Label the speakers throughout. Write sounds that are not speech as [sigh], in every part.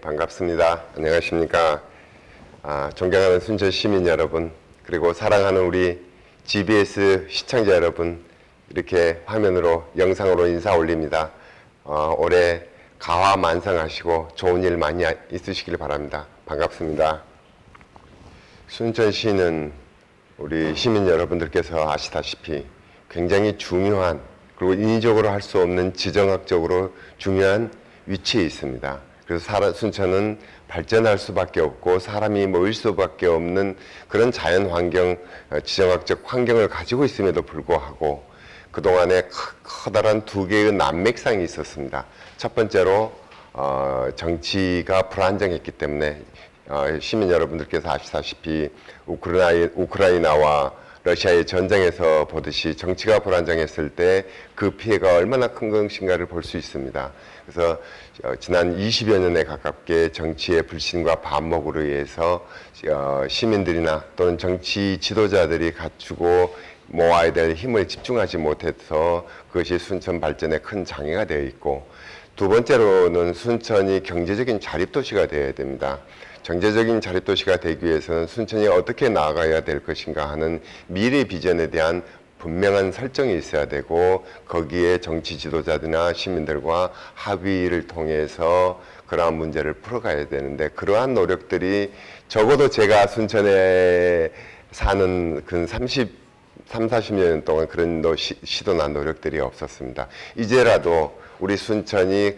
Speaker 1: 반갑습니다. 안녕하십니까. 아, 존경하는 순천 시민 여러분, 그리고 사랑하는 우리 GBS 시청자 여러분, 이렇게 화면으로 영상으로 인사 올립니다. 어, 올해 가화 만성하시고 좋은 일 많이 있으시길 바랍니다. 반갑습니다. 순천시는 우리 시민 여러분들께서 아시다시피 굉장히 중요한 그리고 인위적으로 할 수 없는 지정학적으로 중요한 위치에 있습니다. 그래서 사람, 순천은 발전할 수밖에 없고 사람이 모일 수밖에 없는 그런 자연 환경, 어, 지정학적 환경을 가지고 있음에도 불구하고 그동안에 크- 커다란 두 개의 난맥상이 있었습니다. 첫 번째로 어, 정치가 불안정했기 때문에 어, 시민 여러분들께서 아시다시피 우크라이, 우크라이나와 러시아의 전쟁에서 보듯이 정치가 불안정했을 때 그 피해가 얼마나 큰 것인가를 볼 수 있습니다. 그래서 어, 지난 20여 년에 가깝게 정치의 불신과 반목으로 인해서 어, 시민들이나 또는 정치 지도자들이 갖추고 모아야 될 힘을 집중하지 못해서 그것이 순천 발전에 큰 장애가 되어 있고 두 번째로는 순천이 경제적인 자립도시가 되어야 됩니다. 경제적인 자립도시가 되기 위해서는 순천이 어떻게 나아가야 될 것인가 하는 미래 비전에 대한 분명한 설정이 있어야 되고 거기에 정치 지도자들이나 시민들과 합의를 통해서 그러한 문제를 풀어가야 되는데 그러한 노력들이 적어도 제가 순천에 사는 근 30, 3, 40년 동안 그런 노, 시, 시도나 노력들이 없었습니다. 이제라도 우리 순천이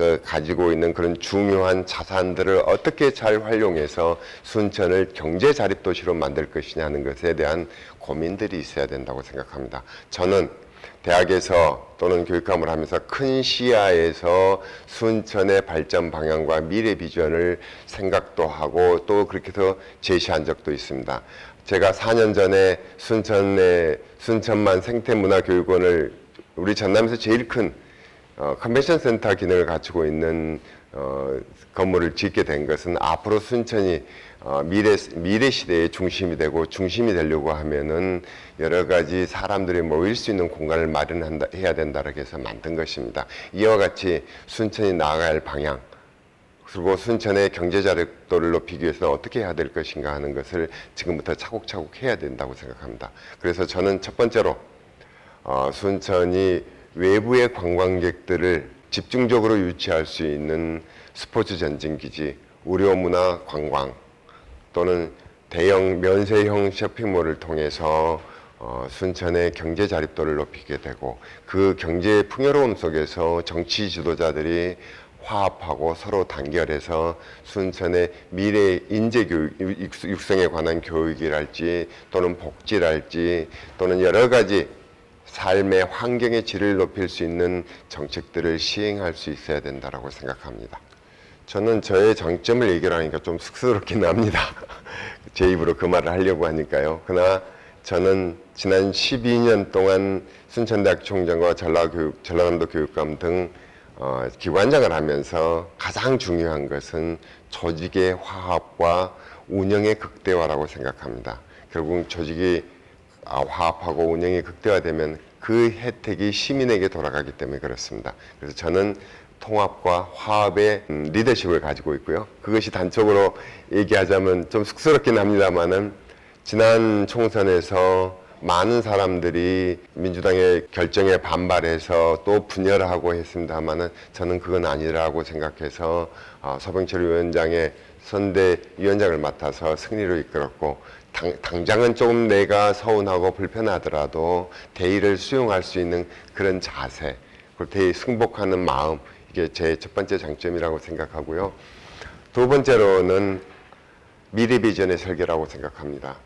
Speaker 1: 그 가지고 있는 그런 중요한 자산들을 어떻게 잘 활용해서 순천을 경제 자립 도시로 만들 것이냐 하는 것에 대한 고민들이 있어야 된다고 생각합니다. 저는 대학에서 또는 교육감을 하면서 큰 시야에서 순천의 발전 방향과 미래 비전을 생각도 하고 또 그렇게 해서 제시한 적도 있습니다. 제가 4년 전에 순천의 순천만 생태문화교육원을 우리 전남에서 제일 큰 어, 컨벤션 센터 기능을 갖추고 있는 어, 건물을 짓게 된 것은 앞으로 순천이 어, 미래 미래 시대의 중심이 되고 중심이 되려고 하면은 여러 가지 사람들이 모일 수 있는 공간을 마련한다 해야 된다고 해서 만든 것입니다. 이와 같이 순천이 할 방향 그리고 순천의 경제 자립도를 높이기 위해서는 어떻게 해야 될 것인가 하는 것을 지금부터 차곡차곡 해야 된다고 생각합니다. 그래서 저는 첫 번째로 어, 순천이 외부의 관광객들을 집중적으로 유치할 수 있는 스포츠 전진 기지, 의료 문화 관광 또는 대형 면세형 쇼핑몰을 통해서 어, 순천의 경제 자립도를 높이게 되고 그 경제 풍요로움 속에서 정치 지도자들이 화합하고 서로 단결해서 순천의 미래 인재 교육 육성에 관한 교육이랄지 또는 복지랄지 또는 여러 가지 삶의 환경의 질을 높일 수 있는 정책들을 시행할 수 있어야 된다라고 생각합니다. 저는 저의 장점을 얘기를 하니까 좀 쑥스럽긴 합니다. [laughs] 제 입으로 그 말을 하려고 하니까요. 그러나 저는 지난 12년 동안 순천대학 총장과 전라교육, 전라남도 교육감 등 어, 기관장을 하면서 가장 중요한 것은 조직의 화합과 운영의 극대화라고 생각합니다. 결국 조직이 아, 화합하고 운영이 극대화되면 그 혜택이 시민에게 돌아가기 때문에 그렇습니다. 그래서 저는 통합과 화합의 음, 리더십을 가지고 있고요. 그것이 단적으로 얘기하자면 좀 쑥스럽긴 합니다만은 지난 총선에서 많은 사람들이 민주당의 결정에 반발해서 또 분열하고 했습니다만은 저는 그건 아니라고 생각해서 어, 서병철 위원장의 선대위원장을 맡아서 승리로 이끌었고 당, 당 장은 조금 내가 서운하고 불편하더라도 대의를 수용할 수 있는 그런 자세 그리고 대의 승복하는 마음 이게 제 첫 번째 장점이라고 생각하고요. 두 번째로는 미래 비전의 설계라고 생각합니다.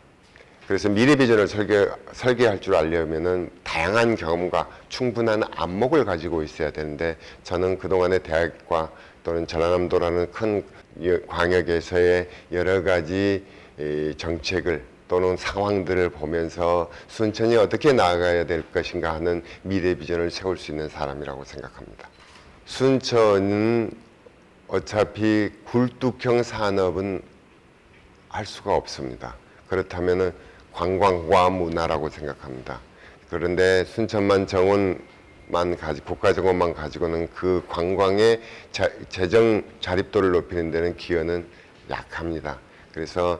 Speaker 1: 그래서 미래 비전을 설계, 설계할 줄 알려면은 다양한 경험과 충분한 안목을 가지고 있어야 되는데 저는 그동안의 대학과 또는 전라남도라는 큰 여- 광역에서의 여러 가지 이 정책을 또는 상황들을 보면서 순천이 어떻게 나아가야 될 것인가 하는 미래 비전을 세울 수 있는 사람이라고 생각합니다. 순천은 어차피 굴뚝형 산업은 할 수가 없습니다. 그렇다면은 관광과 문화라고 생각합니다. 그런데 순천만 정원 만 가지 국가 정원만 가지고는 그 관광의 자- 재정 자립도를 높이는 데는 기여는 약합니다. 그래서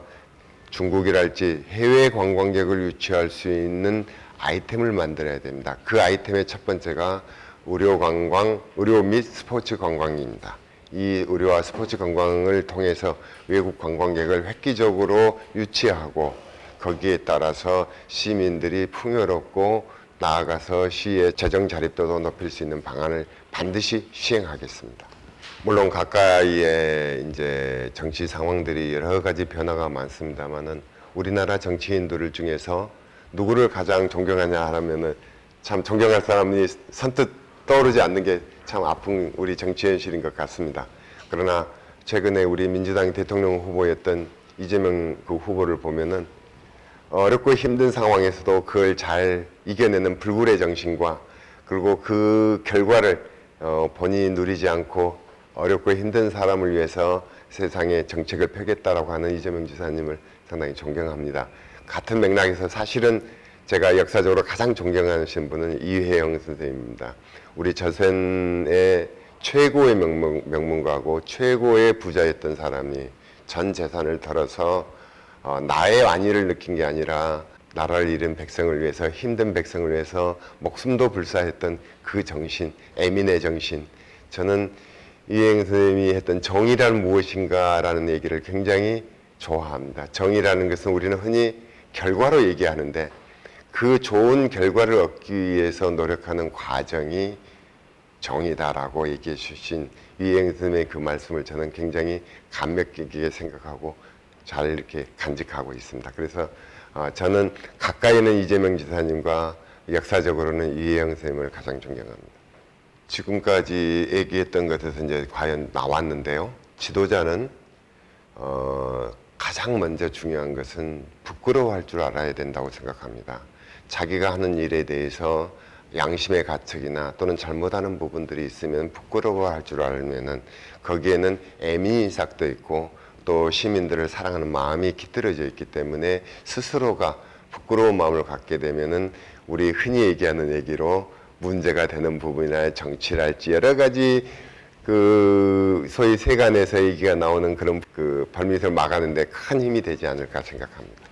Speaker 1: 중국이랄지 해외 관광객을 유치할 수 있는 아이템을 만들어야 됩니다. 그 아이템의 첫 번째가 의료 관광, 의료 및 스포츠 관광입니다. 이 의료와 스포츠 관광을 통해서 외국 관광객을 획기적으로 유치하고 거기에 따라서 시민들이 풍요롭고 나아가서 시의 재정 자립도도 높일 수 있는 방안을 반드시 시행하겠습니다. 물론 가까이에 이제 정치 상황들이 여러 가지 변화가 많습니다만은 우리나라 정치인들 중에서 누구를 가장 존경하냐 하면은 참 존경할 사람이 선뜻 떠오르지 않는 게 참 아픈 우리 정치 현실인 것 같습니다. 그러나 최근에 우리 민주당 대통령 후보였던 이재명 그 후보를 보면은 어렵고 힘든 상황에서도 그걸 잘 이겨내는 불굴의 정신과 그리고 그 결과를 어, 본인이 누리지 않고 어렵고 힘든 사람을 위해서 세상에 정책을 펴겠다라고 하는 이재명 지사님을 상당히 존경합니다. 같은 맥락에서 사실은 제가 역사적으로 가장 존경하는 분은 이회영 선생님입니다. 우리 저선의 최고의 명문, 명문가고 최고의 부자였던 사람이 전 재산을 털어서 어, 나의 안위를 느낀 게 아니라 나라를 잃은 백성을 위해서 힘든 백성을 위해서 목숨도 불사했던 그 정신, 애민의 정신. 저는 이행 선생님이 했던 정의란 무엇인가라는 얘기를 굉장히 좋아합니다. 정의라는 것은 우리는 흔히 결과로 얘기하는데 그 좋은 결과를 얻기 위해서 노력하는 과정이 정이다라고 얘기해 주신 이행 선생님의 그 말씀을 저는 굉장히 감명 깊게 생각하고 잘 이렇게 간직하고 있습니다. 그래서 어, 저는 가까이는 이재명 지사님과 역사적으로는 이혜영 선생님을 가장 존경합니다. 지금까지 얘기했던 것에서 이제 과연 나왔는데요. 지도자는 어, 가장 먼저 중요한 것은 부끄러워할 줄 알아야 된다고 생각합니다. 자기가 하는 일에 대해서 양심의 가책이나 또는 잘못하는 부분들이 있으면 부끄러워할 줄 알면은 거기에는 애민이삭도 있고 또 시민들을 사랑하는 마음이 깃들어져 있기 때문에 스스로가 부끄러운 마음을 갖게 되면은 우리 흔히 얘기하는 얘기로 문제가 되는 부분이나 정치랄지 여러 가지 그 소위 세간에서 얘기가 나오는 그런 그 벌밋을 막아내는데 큰 힘이 되지 않을까 생각합니다.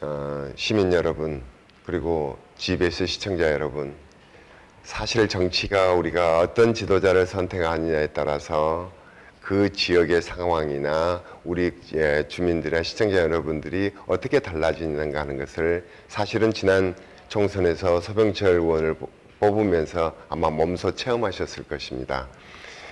Speaker 1: 어, 시민 여러분 그리고 GBS 시청자 여러분 사실 정치가 우리가 어떤 지도자를 선택하느냐에 따라서 그 지역의 상황이나 우리 예, 주민들이나 시청자 여러분들이 어떻게 달라지는가 하는 것을 사실은 지난 총선에서 서병철 의원을 보- 뽑으면서 아마 몸소 체험하셨을 것입니다.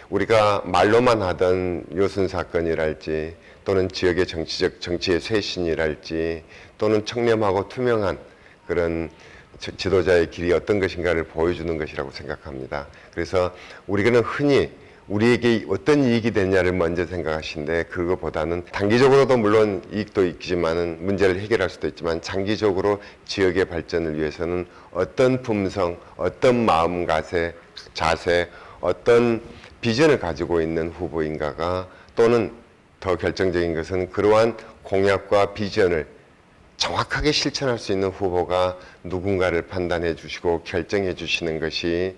Speaker 1: 우리가 말로만 하던 요순 사건이랄지 또는 지역의 정치적 정치의 쇄신이랄지 또는 청렴하고 투명한 그런 지- 지도자의 길이 어떤 것인가를 보여주는 것이라고 생각합니다. 그래서 우리는 흔히 우리에게 어떤 이익이 되냐를 먼저 생각하시는데 그거보다는 단기적으로도 물론 이익도 있지만은 문제를 해결할 수도 있지만 장기적으로 지역의 발전을 위해서는 어떤 품성, 어떤 마음가세, 자세, 어떤 비전을 가지고 있는 후보인가가 또는 더 결정적인 것은 그러한 공약과 비전을 정확하게 실천할 수 있는 후보가 누군가를 판단해 주시고 결정해 주시는 것이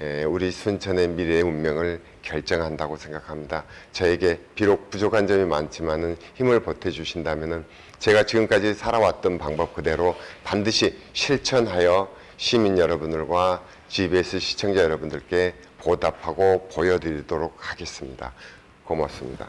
Speaker 1: 에, 우리 순천의 미래의 운명을 결정한다고 생각합니다. 저에게 비록 부족한 점이 많지만은 힘을 보태 주신다면은 제가 지금까지 살아왔던 방법 그대로 반드시 실천하여 시민 여러분들과 GBS 시청자 여러분들께 보답하고 보여드리도록 하겠습니다. 고맙습니다.